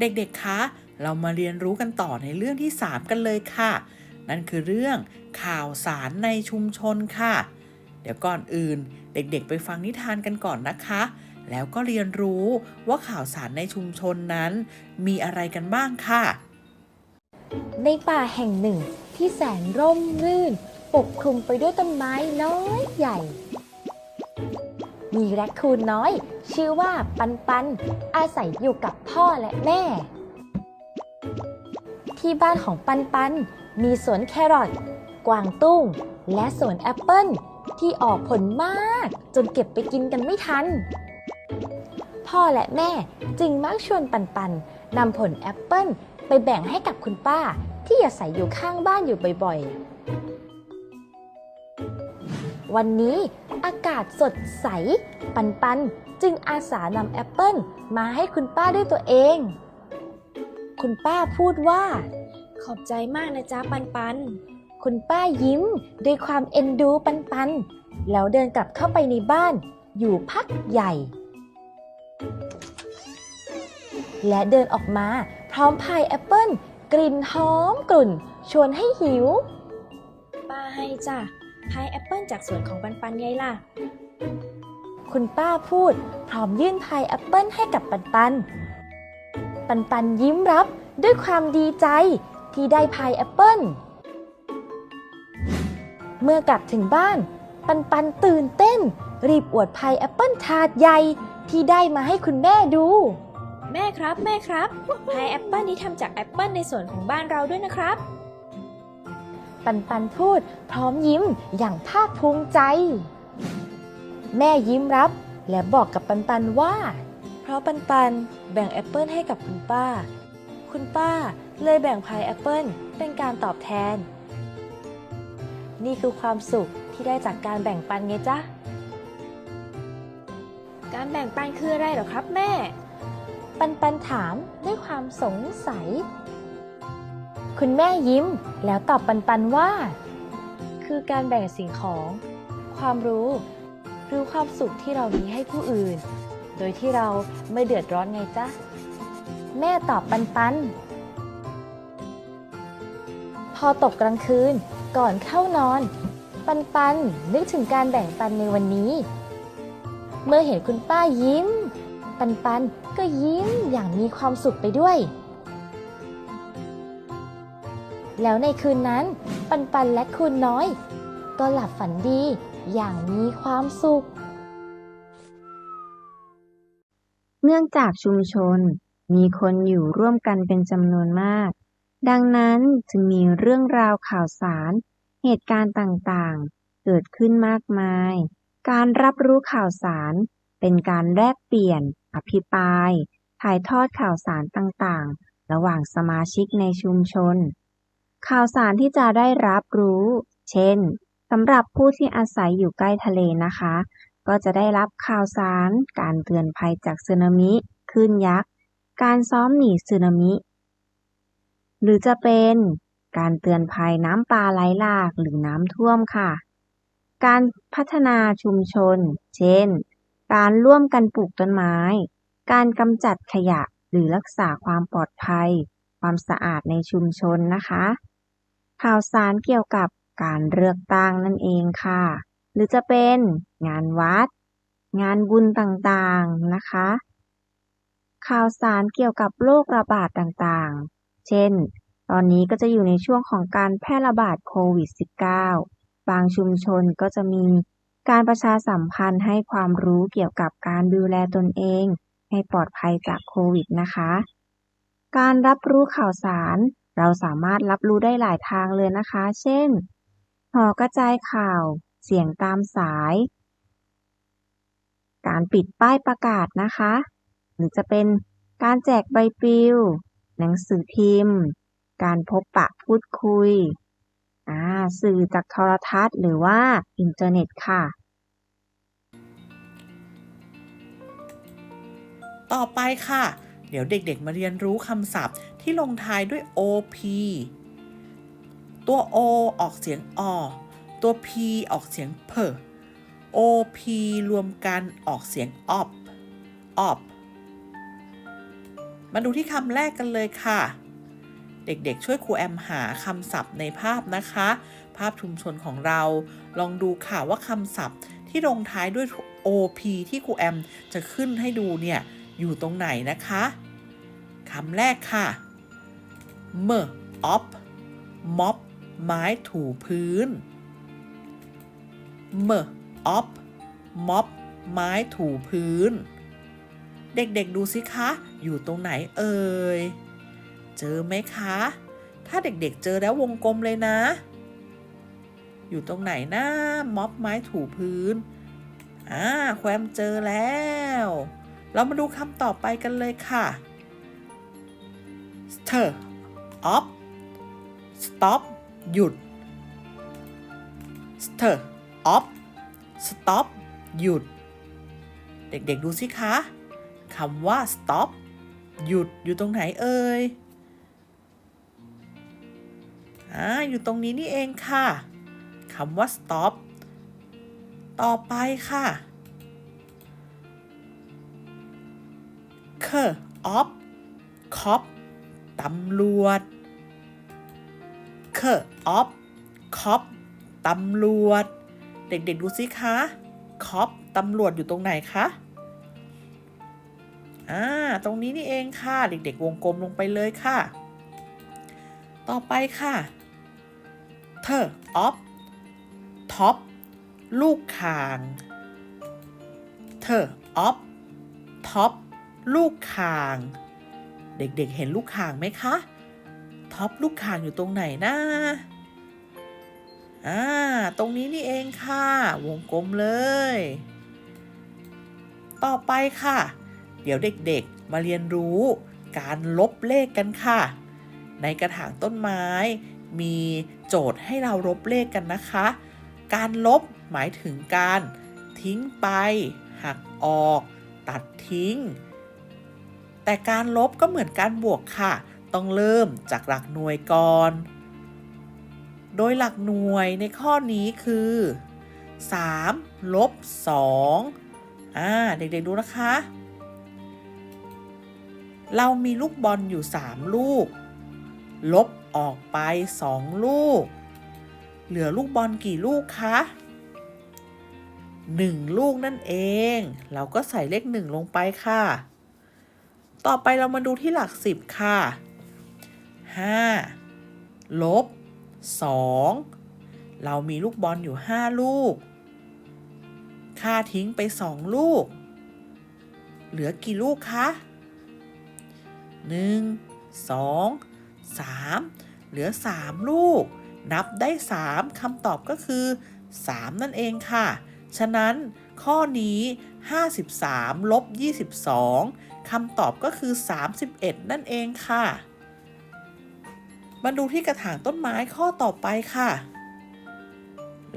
เด็กๆ คะ เรามาเรียนรู้กันต่อในเรื่องที่ 3 กันเลยค่ะ นั่นคือเรื่องข่าวสารในชุมชนค่ะ เดี๋ยวก่อนอื่น เด็กๆ ไปฟังนิทานกันก่อนนะคะ แล้วก็เรียนรู้ว่าข่าวสารในชุมชนนั้น มีอะไรกันบ้างค่ะ ในป่าแห่งหนึ่งที่แสนร่มรื่น ปกคลุมไปด้วยต้นไม้น้อยใหญ่ มีแรคคูนน้อย ชื่อว่าปันปัน อาศัยอยู่กับพ่อและแม่ ที่บ้านของปันปัน มีสวนแครอทกวางตุ้ง และสวนแอปเปิ้ลที่ออกผลมาก จนเก็บไปกินกันไม่ทัน พ่อและแม่จึงมักชวนปันปันนำผลแอปเปิ้ลไปแบ่งให้กับคุณป้าที่อาศัยอยู่ข้างบ้านอยู่บ่อยๆ วันนี้ อากาศสดใส ปันปันจึงอาสานำแอปเปิ้ลมาให้คุณป้าด้วยตัวเอง คุณป้าพูดว่า ขอบใจมากนะจ๊ะปันปัน คุณป้ายิ้มด้วยความเอ็นดูปันปัน แล้วเดินกลับเข้าไปในบ้าน อยู่พักใหญ่ และเดินออกมาพร้อมพายแอปเปิ้ลกลิ่นหอมกลุ่น ชวนให้หิว ป้าให้จ้ะ พายแอปเปิลจากสวนของปันปันไงล่ะ คุณป้าพูด พร้อมยื่นพายแอปเปิลให้กับปันปัน ปันปันยิ้มรับด้วยความดีใจที่ได้พายแอปเปิลเมื่อกลับถึงบ้าน ปันปันตื่นเต้น รีบอวดพายแอปเปิลถาดใหญ่ที่ได้มาให้คุณแม่ดู แม่ครับแม่ครับพายแอปเปิลนี้ทำจากแอปเปิลในสวนของบ้านเราด้วยนะครับ ปันปันพูด พร้อมยิ้มอย่างภาคภูมิใจ แม่ยิ้มรับ และบอกกับปันปันว่า เพราะปันปันแบ่งแอปเปิลให้กับคุณป้า คุณป้าเลยแบ่งพายแอปเปิลเป็นการตอบแทน นี่คือความสุขที่ได้จากการแบ่งปันไงจ๊ะ การแบ่งปันคืออะไรเหรอครับแม่ ปันปันถามด้วยความสงสัย คุณแม่ยิ้มแล้วตอบปันปันว่า คือการแบ่งสิ่งของ ความรู้ หรือความสุขที่เรามีให้ผู้อื่น โดยที่เราไม่เดือดร้อนไงจ๊ะ แม่ตอบปันปัน พอตกกลางคืนก่อนเข้านอน ปันปันนึกถึงการแบ่งปันในวันนี้ เมื่อเห็นคุณป้ายิ้ม ปันปันก็ยิ้มอย่างมีความสุขไปด้วย แล้วในคืนนั้น ปันปันและคุณน้อย ก็หลับฝันดีอย่างมีความสุข เนื่องจากชุมชนมีคนอยู่ร่วมกันเป็นจำนวนมาก ดังนั้นจึงมีเรื่องราวข่าวสาร เหตุการณ์ต่างๆ เกิดขึ้นมากมาย การรับรู้ข่าวสารเป็นการแลกเปลี่ยน อภิปราย ถ่ายทอดข่าวสารต่างๆ ระหว่างสมาชิกในชุมชน ข่าวสารที่จะได้รับรู้ เช่น สำหรับผู้ที่อาศัยอยู่ใกล้ทะเลนะคะ ก็จะได้รับข่าวสาร การเตือนภัยจากสึนามิคลื่นยักษ์ การซ้อมหนีสึนามิ หรือจะเป็นการเตือนภัยน้ำป่าไหลหลากหรือน้ำท่วมค่ะ การพัฒนาชุมชน เช่น การร่วมกันปลูกต้นไม้ การกำจัดขยะหรือรักษาความปลอดภัย ความสะอาดในชุมชนนะคะ ข่าวสารเกี่ยวกับการเลือกตั้งนั่นเองค่ะ หรือจะเป็นงานวัด งานบุญต่างๆนะคะ ข่าวสารเกี่ยวกับโรคระบาดต่างๆ เช่น ตอนนี้ก็จะอยู่ในช่วงของการแพร่ระบาดโควิด -19 บางชุมชนก็จะมีการประชาสัมพันธ์ให้ความรู้เกี่ยวกับการดูแลตนเอง ให้ปลอดภัยจากโควิดนะคะ การรับรู้ข่าวสาร เราสามารถรับรู้ได้หลายทางเลยนะคะ เช่น หอกระจายข่าว เสียงตามสาย การปิดป้ายประกาศนะคะ หรือจะเป็นการแจกใบปลิว หนังสือพิมพ์ การพบปะพูดคุยอ่าสื่อจากโทรทัศน์หรือว่าอินเทอร์เน็ตค่ะ ต่อไปค่ะ เดี๋ยวเด็กๆมาเรียนรู้คำศัพท์ที่ลงท้ายด้วย OP ตัว O ออกเสียงอตัว P ออกเสียงเพ OP รวมกันออกเสียงออบออบมาดูที่คำแรกกันเลยค่ะ เด็กๆ ช่วยครูแอมหาคำศัพท์ในภาพนะคะ ภาพชุมชนของเรา ลองดูค่ะว่าคำศัพท์ที่ลงท้ายด้วย OP ที่ครูแอมจะขึ้นให้ดูเนี่ย อยู่ตรงไหนนะคะคำแรกค่ะ m op mop ไม้ถูพื้น m op mop ไม้ถูพื้น เด็กๆดูสิคะ อยู่ตรงไหนเอ่ย เจอไหมคะ ถ้าเด็กๆเจอแล้ววงกลมเลยนะ อยู่ตรงไหนนะม็อบไม้ถูพื้น อ่า แควมเจอแล้ว เรามาดูคำต่อไปกันเลยค่ะ stir up stop หยุด stir up stop หยุด เด็กๆดูสิคะคำว่า stop หยุดอยู่ตรงไหนเอ่ยอ่าอยู่ตรงนี้นี่เองค่ะคำว่า stop ต่อไปค่ะ c op cop ตำรวจ c op cop ตำรวจ เด็กๆดูสิคะ cop ตำรวจอยู่ตรงไหนคะอ่าตรงนี้นี่เองค่ะ เด็กๆวงกลมลงไปเลยค่ะ ต่อไปค่ะเธอออฟท็อปลูกคางเธอออฟท็อป ลูกคาง เด็กๆเห็นลูกคางไหมคะ ท็อปลูกคางอยู่ตรงไหนนะอ่าตรงนี้นี่เองค่ะ วงกลมเลย ต่อไปค่ะ เดี๋ยวเด็กๆมาเรียนรู้การลบเลขกันค่ะ ในกระถางต้นไม้มีโจทย์ให้เราลบเลขกันนะคะ การลบหมายถึงการทิ้งไป หักออก ตัดทิ้ง แต่การลบก็เหมือนการบวกค่ะ ต้องเริ่มจากหลักหน่วยก่อน โดยหลักหน่วยในข้อนี้คือ 3 ลบ 2 อ่า เด็กๆดูนะคะ เรามีลูกบอลอยู่ 3 ลูก ลบออกไป 2 ลูก เหลือลูกบอลกี่ลูกคะ1 ลูกนั่นเอง เราก็ใส่เลข 1 ลงไปค่ะ ต่อไปเรามาดูที่หลัก10ค่ะ 5 ลบ 2 เรามีลูกบอลอยู่ 5 ลูก ค่าทิ้งไป 2 ลูก เหลือกี่ลูกคะ1 2 3 เหลือ 3 ลูก นับได้ 3คำตอบก็คือ 3 นั่นเองค่ะ ฉะนั้นข้อนี้ 53 ลบ 22 คำตอบก็คือ 31 นั่นเองค่ะ มาดูที่กระถางต้นไม้ข้อต่อไปค่ะ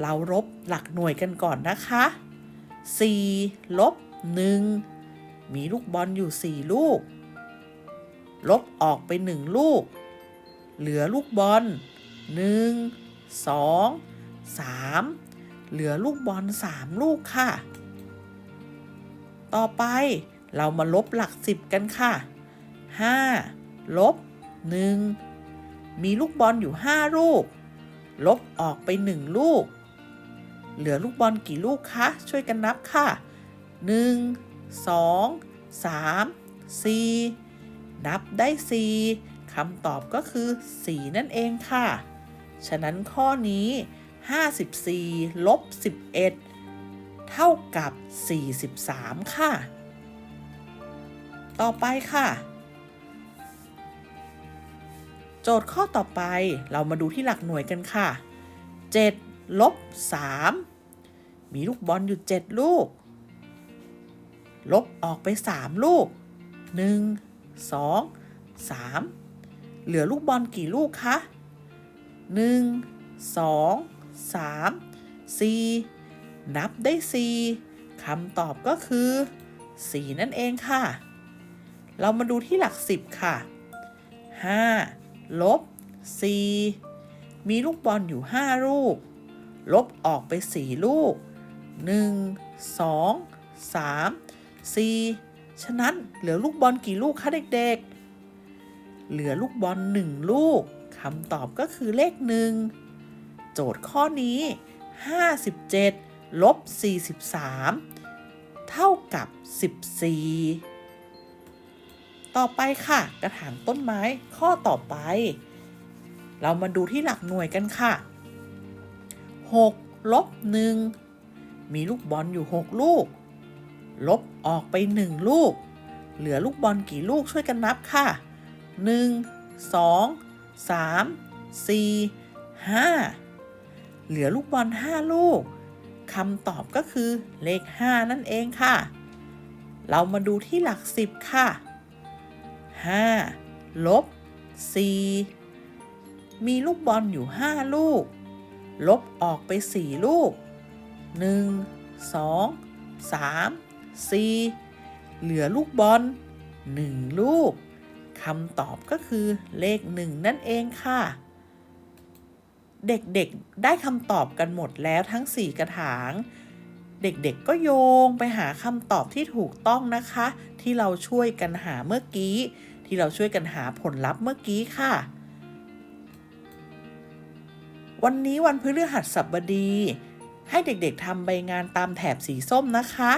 เราลบหลักหน่วยกันก่อนนะคะ 4 ลบ 1 มีลูกบอลอยู่ 4 ลูก ลบออกไป 1 ลูก เหลือลูกบอล 1 2 3 เหลือลูกบอล 3 ลูกค่ะ ต่อไป เรามาลบหลัก10กันค่ะ 5 ลบ 1 มีลูกบอลอยู่ 5 ลูก ลบออกไป 1 ลูก เหลือลูกบอลกี่ลูกคะ ช่วยกันนับค่ะ 1 2 3 4 นับได้ 4คำตอบก็คือ 4 นั่นเองค่ะ ฉะนั้นข้อนี้ 54 ลบ 11 เท่ากับ 43 ค่ะ ต่อไปค่ะ โจทย์ข้อต่อไปเรามาดูที่หลักหน่วยกันค่ะ 7 ลบ 3 มีลูกบอลอยู่ 7 ลูก ลบออกไป 3 ลูก 1 2 3 เหลือลูกบอลกี่ลูกคะ1 2 3 4 นับได้ 4คำตอบก็คือ 4 นั่นเองค่ะ เรามาดูที่หลัก10ค่ะ 5 ลบ 4 มีลูกบอลอยู่ 5 ลูก ลบออกไป 4 ลูก 1 2 3 4 ฉะนั้นเหลือลูกบอลกี่ลูกคะเด็กๆ เหลือลูกบอลหนึ่งลูกคำตอบก็คือเลขหนึ่งโจทย์ข้อนี้ 57 ลบ 43 เท่ากับ 14 ต่อไปค่ะ กระถางต้นไม้ข้อต่อไป เรามาดูที่หลักหน่วยกันค่ะ 6 ลบ 1 มีลูกบอลอยู่ 6 ลูก ลบออกไป 1 ลูก เหลือลูกบอลกี่ลูกช่วยกันนับค่ะ 1 2 3 4 5 เหลือลูกบอล 5 ลูกคำตอบก็คือเลข 5 นั่นเองค่ะ เรามาดูที่หลัก 10 ค่ะ 5ลบ4มีลูกบอลอยู่ 5 ลูก ลบออกไป 4 ลูก 1 2 3 4 เหลือลูกบอล 1 ลูกคำตอบก็คือเลข 1 นั่นเองค่ะ เด็กๆได้คำตอบกันหมดแล้วทั้ง 4 กระถางเด็กๆ ก็โยงไปหาคำตอบที่ถูกต้องนะคะ ที่เราช่วยกันหาเมื่อกี้ ที่เราช่วยกันหาผลลัพธ์เมื่อกี้ค่ะ วันนี้วันพฤหัสบดี ให้เด็กๆทำใบงานตามแถบสีส้มนะคะ